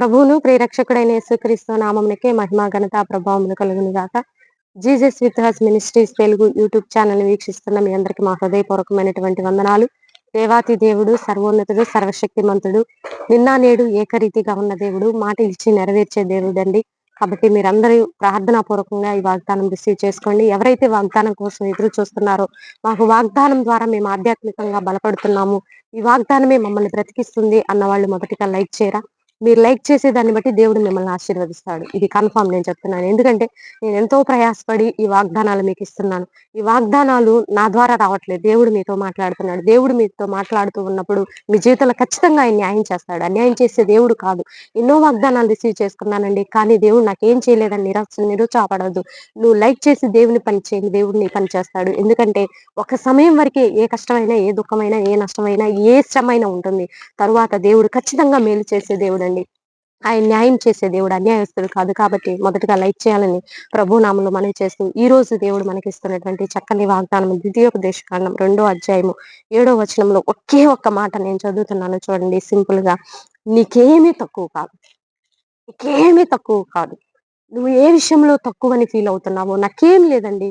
ప్రభువును ప్రేరక్షకుడైన యేసుక్రీస్తు నామమునకే మహిమా ఘనత ప్రభావములు కలుగును గాక Jesus with his ministries Telugu YouTube channel వీక్షిస్తున్న మీ అందరికి మా హృదయపూర్వకమైనటువంటి వందనాలు. దేవాతి దేవుడు సర్వోన్నతుడు సర్వశక్తిమంతుడు నిన్న నేడు ఏకరీతిగా ఉన్న దేవుడు మాట ఇచ్చి నెరవేర్చే దేవుడు అండి కాబట్టి మీరందరూ ప్రార్థనా పూర్వకంగా ఈ వాగ్దానం రిసీవ్ చేసుకోండి. ఎవరైతే వాగ్దానం కోసం ఎదురు చూస్తున్నారో మాకు వాగ్దానం ద్వారా మేము ఆధ్యాత్మికంగా బలపడుతున్నాము. ఈ వాగ్దానమే మమ్మల్ని బ్రతికిస్తుంది అన్న వాళ్ళు మొదటిగా లైక్ చేయరా? మీరు లైక్ చేసే దాన్ని బట్టి దేవుడు మిమ్మల్ని ఆశీర్వదిస్తాడు. ఇది కన్ఫామ్ నేను చెప్తున్నాను. ఎందుకంటే నేను ఎంతో ప్రయాసపడి ఈ వాగ్దానాలు మీకు ఇస్తున్నాను. ఈ వాగ్దానాలు నా ద్వారా రావట్లేదు. దేవుడు మీతో మాట్లాడుతున్నాడు. దేవుడు మీతో మాట్లాడుతూ ఉన్నప్పుడు మీ జీవితంలో ఖచ్చితంగా ఆయన న్యాయం చేస్తాడు. అన్యాయం చేసే దేవుడు కాదు. ఎన్నో వాగ్దానాలు రిసీవ్ చేసుకున్నానండి. కానీ దేవుడు నాకేం చేయలేదని నిరాశ నిరుచాపడదు నువ్వు లైక్ చేసి దేవుని పని చేయండి. దేవుడు నీ పని చేస్తాడు. ఎందుకంటే ఒక సమయం వరకే ఏ కష్టమైనా ఏ దుఃఖమైనా ఏ నష్టమైనా ఏ శ్రమైనా ఉంటుంది. తరువాత దేవుడు ఖచ్చితంగా మేలు చేసే దేవుడు అండి ఆయన న్యాయం చేసే దేవుడు అన్యాయస్తుడు కాదు కాబట్టి మొదటగా లైక్ చేయాలని ప్రభు నామంలో మనం చేస్తూ ఈ రోజు దేవుడు మనకి ఇస్తున్నటువంటి చక్కని వాగ్దానం ద్వితీయోపదేశ కాండం రెండో అధ్యాయము ఏడో వచనంలో ఒకే ఒక్క మాట నేను చదువుతున్నాను చూడండి సింపుల్గా నీకేమీ తక్కువ కాదు. నీకేమీ తక్కువ కాదు. నువ్వు ఏ విషయంలో తక్కువని ఫీల్ అవుతున్నావో నాకేం లేదండి.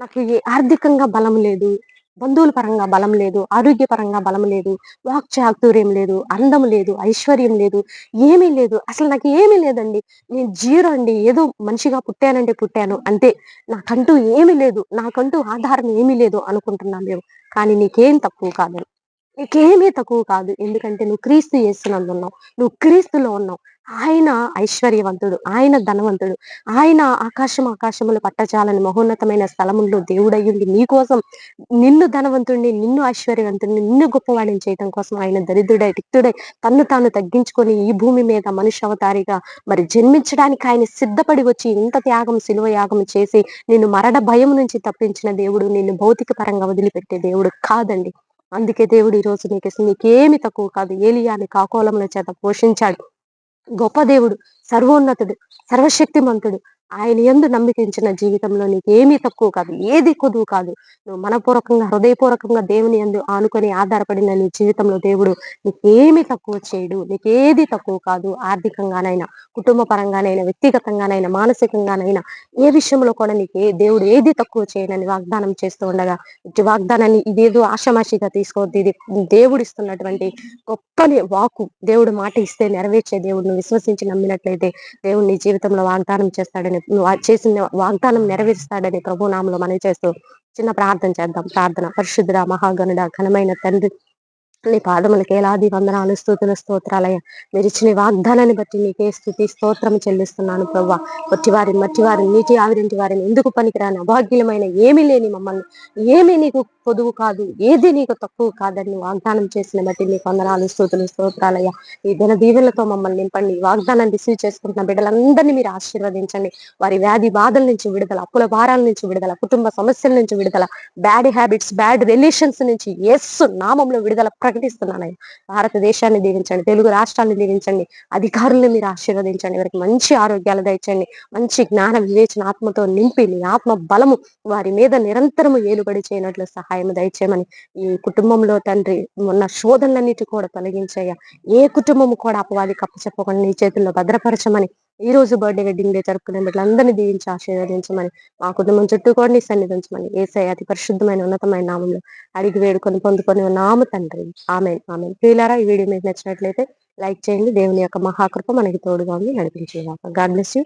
నాకు ఆర్థికంగా బలం లేదు. బంధువుల పరంగా బలం లేదు ఆరోగ్యపరంగా బలం లేదు వాక్ చాతుర్యం లేదు అందం లేదు ఐశ్వర్యం లేదు ఏమీ లేదు. అసలు నాకు ఏమీ లేదండి. నేను జీరో అండి. ఏదో మనిషిగా పుట్టానంటే పుట్టాను. అంతే. నాకంటూ ఏమీ లేదు. నాకంటూ ఆధారం ఏమీ లేదు అనుకుంటున్నాం మేము కానీ నీకేం తక్కువ కాదు. నీకేమీ తక్కువ కాదు. ఎందుకంటే నువ్వు క్రీస్తు చేస్తున్నందున్నావు నువ్వు క్రీస్తులో ఉన్నావు. ఆయన ఐశ్వర్యవంతుడు ఆయన ధనవంతుడు. ఆయన ఆకాశం ఆకాశములు పట్టచాలని మహోన్నతమైన స్థలముల్లో దేవుడయ్యుండి నీ కోసం నిన్ను ధనవంతుడిని నిన్ను ఐశ్వర్యవంతుడిని నిన్ను గొప్పవాడిని చేయడం కోసం ఆయన దరిద్రుడై రిక్తుడై తన్ను తాను తగ్గించుకొని ఈ భూమి మీద మనుష్య అవతారిగా మరి జన్మించడానికి ఆయన సిద్ధపడి వచ్చి ఇంత త్యాగం శిలువ యాగం చేసి నిన్ను మరణ భయం నుంచి తప్పించిన దేవుడు నిన్ను భౌతిక పరంగా వదిలిపెట్టే దేవుడు కాదండి. అందుకే దేవుడు ఈ రోజు నీకు నీకేమి తక్కువ కాదు. ఏలియాని కాకోలముల చేత పోషించాడు. గొప్ప దేవుడు సర్వోన్నతుడు సర్వశక్తిమంతుడు. ఆయన ఎందు నమ్మికించిన జీవితంలో నీకు ఏమీ తక్కువ కాదు ఏది కొదువు కాదు. నువ్వు మనపూర్వకంగా హృదయపూర్వకంగా దేవుని ఎందు ఆనుకొని ఆధారపడిన నీ జీవితంలో దేవుడు నీకేమి తక్కువ చేయడు నీకేది తక్కువ కాదు. ఆర్థికంగానైనా కుటుంబ పరంగానైనా వ్యక్తిగతంగానైనా మానసికంగానైనా ఏ విషయంలో కూడా నీకు దేవుడు ఏది తక్కువ చేయనని వాగ్దానం చేస్తూ ఉండగా ఇటు వాగ్దానాన్ని ఇదేదో ఆషమాషిగా తీసుకోవద్దు. ఇది దేవుడు ఇస్తున్నటువంటి గొప్పని వాకు దేవుడు మాట ఇస్తే నెరవేర్చే దేవుడిని విశ్వసించి నమ్మినట్లయితే దేవుడు నీ జీవితంలో వాగ్దానం చేస్తాడని చేసిన వాగ్దానం నెరవేరుస్తాడని ప్రభు నామంలో మనం చేస్తూ చిన్న ప్రార్థన చేద్దాం. ప్రార్థన. పరిశుద్ధుడ మహాగణుడ ఘనమైన తండ్రి నీ పాదములకి ఎలాది వందనాలు స్థుతుల స్తోత్రాలయ మీరు ఇచ్చిన వాగ్దానాన్ని బట్టి నీకే స్థుతి స్తోత్రం చెల్లిస్తున్నాను ప్రవ్వ. మట్టి వారిని మట్టి వారిని నీటి ఆవిరింటి వారిని ఎందుకు పనికిరాని అభాగ్యులమైన ఏమీ లేని మమ్మల్ని. ఏమీ నీకు పొదువు కాదు ఏది నీకు తక్కువ కాదని వాగ్దానం చేసిన బట్టి నీకు వందనాలు స్థుతులు స్తోత్రాలయ్య. ఈ దిన దీవెనలతో మమ్మల్ని నింపండి. వాగ్దానాన్ని రిసీవ్ చేసుకుంటున్న బిడ్డలందరినీ మీరు ఆశీర్వదించండి. వారి వ్యాధి బాధల నుంచి విడుదల అప్పుల భారాల నుంచి విడుదల కుటుంబ సమస్యల నుంచి విడుదల బ్యాడ్ హ్యాబిట్స్ బ్యాడ్ రిలేషన్స్ నుంచి ఎస్ నామంలో విడుదల ప్రకటిస్తున్నాను భారతదేశాన్ని దీవించండి తెలుగు రాష్ట్రాన్ని దీవించండి అధికారులను మీరు ఆశీర్వదించండి వారికి మంచి ఆరోగ్యాలు దయచండి మంచి జ్ఞాన వివేచన ఆత్మతో నింపి నీ ఆత్మ బలము వారి మీద నిరంతరము ఏలుబడి చేయనట్లు సహాయం దయచేయమని ఈ కుటుంబంలో తండ్రి ఉన్న శోధనలన్నిటి కూడా తొలగించయ్యా. ఏ కుటుంబము కూడా అపవాది కప్పచెప్పకుండా నీ చేతుల్లో భద్రపరచమని ఈ రోజు బర్త్డే వెడ్డింగ్ డే జరుపుకునే బిడ్డలందరినీ దీవించి ఆశీర్వదించమని మా కుటుంబం చుట్టూ కూడా నీ సన్నిధించమని ఏసై అతి పరిశుద్ధమైన ఉన్నతమైన నామంలో అడిగి వేడుకొని పొందుకొని నామ తండ్రి. ఆమె ఆమె ప్రియులారా ఈ వీడియో మీకు నచ్చినట్లయితే లైక్ చేయండి. దేవుని యొక్క మహాకృప మనకి తోడుగా ఉంది నడిపించేవాక గాడ్ బ్లెస్ యూ.